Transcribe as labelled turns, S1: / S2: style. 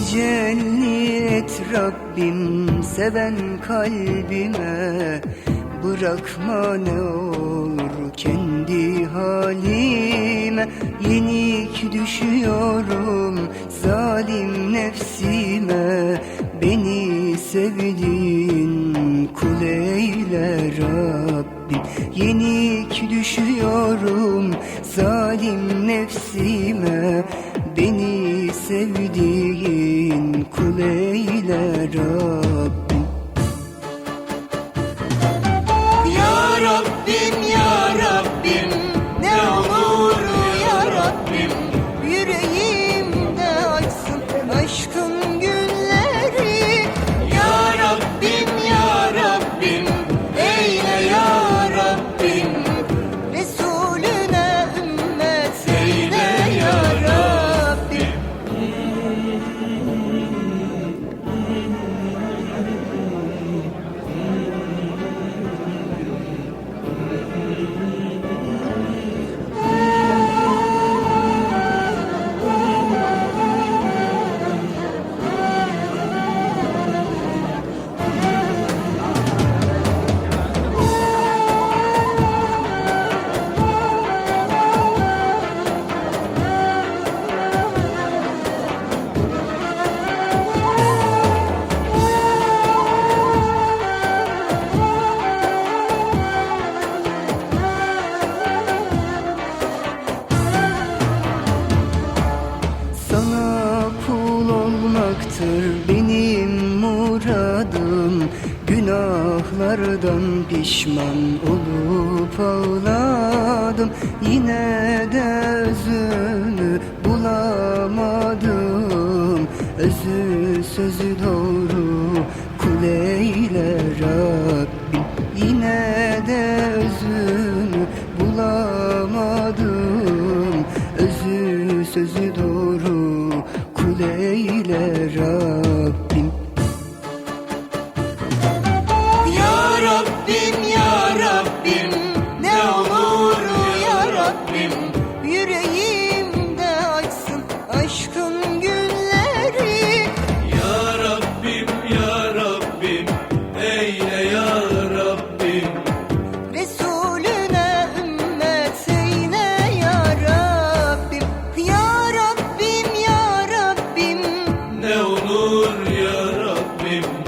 S1: Tecelli et Rabbim seven kalbime Bırakma ne olur kendi halime. Yenik düşüyorum zalim nefsime. Beni sevdiğin kul eyle Rabbim Yenik düşüyorum. Zalim nefsime Beni sevdiğin kul eyle olmaktır benim muradım. Günahlardan pişman olup ağladım. Yine de özünü bulamadım. Özü sözü doğru kul eyle Rabbim. Yine de özünü bulamadım. Özü sözü eyle Rabbim ne olur ya Rabbim.